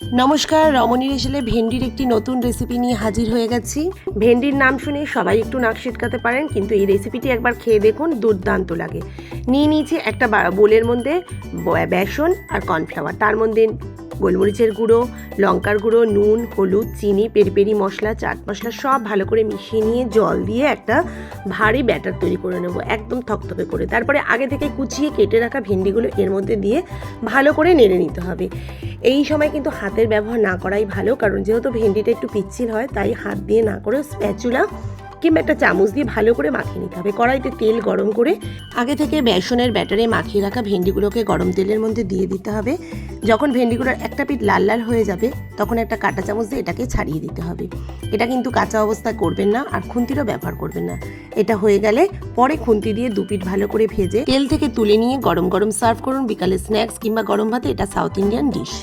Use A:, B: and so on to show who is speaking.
A: নমস্কার রমণীর এসেলে ভেন্ডির একটি নতুন রেসিপি নিয়ে হাজির হয়ে গেছি। ভেন্ডির নাম শুনে সবাই একটু নাক সিটকাতে পারেন, কিন্তু এই রেসিপিটি একবার খেয়ে দেখুন, দুর্দান্ত লাগে। নিয়ে নিয়েছি একটা বোলের মধ্যে বেসন আর কর্নফ্লাওয়ার। তার মধ্যে গোলমরিচের গুঁড়ো, লঙ্কার গুঁড়ো, নুন, হলুদ, চিনি, পেরি পেরি মশলা, চাট মশলা সব ভালো করে মিশিয়ে নিয়ে জল দিয়ে একটা ভারী ব্যাটার তৈরি করে নেব, একদম থকথকে করে। তারপরে আগে থেকে কুচিয়ে কেটে রাখা ভেন্ডিগুলো এর মধ্যে দিয়ে ভালো করে নেড়ে নিতে হবে। এই সময় কিন্তু হাতের ব্যবহার না করাই ভালো, কারণ যেহেতু ভেন্ডিটা একটু পিচ্ছিল হয়, তাই হাত দিয়ে না করে স্প্যাচুলা কিংবা একটা চামচ দিয়ে ভালো করে মাখিয়ে নিতে হবে। কড়াইতে তেল গরম করে আগে থেকে বেসনের ব্যাটারে মাখিয়ে রাখা ভেন্ডিগুলোকে গরম তেলের মধ্যে দিয়ে দিতে হবে। যখন ভেন্ডিগুলোর একটা পিঠ লাল লাল হয়ে যাবে, তখন একটা কাঁটা চামচ দিয়ে এটাকে ছাড়িয়ে দিতে হবে। এটা কিন্তু কাঁচা অবস্থায় করবেন না আর খুন্তিরও ব্যবহার করবেন না। এটা হয়ে গেলে পরে খুন্তি দিয়ে দু পিঠ ভালো করে ভেজে তেল থেকে তুলে নিয়ে গরম গরম সার্ভ করুন বিকালে স্ন্যাক্স কিংবা গরম ভাতে এটা সাউথ ইন্ডিয়ান ডিশ।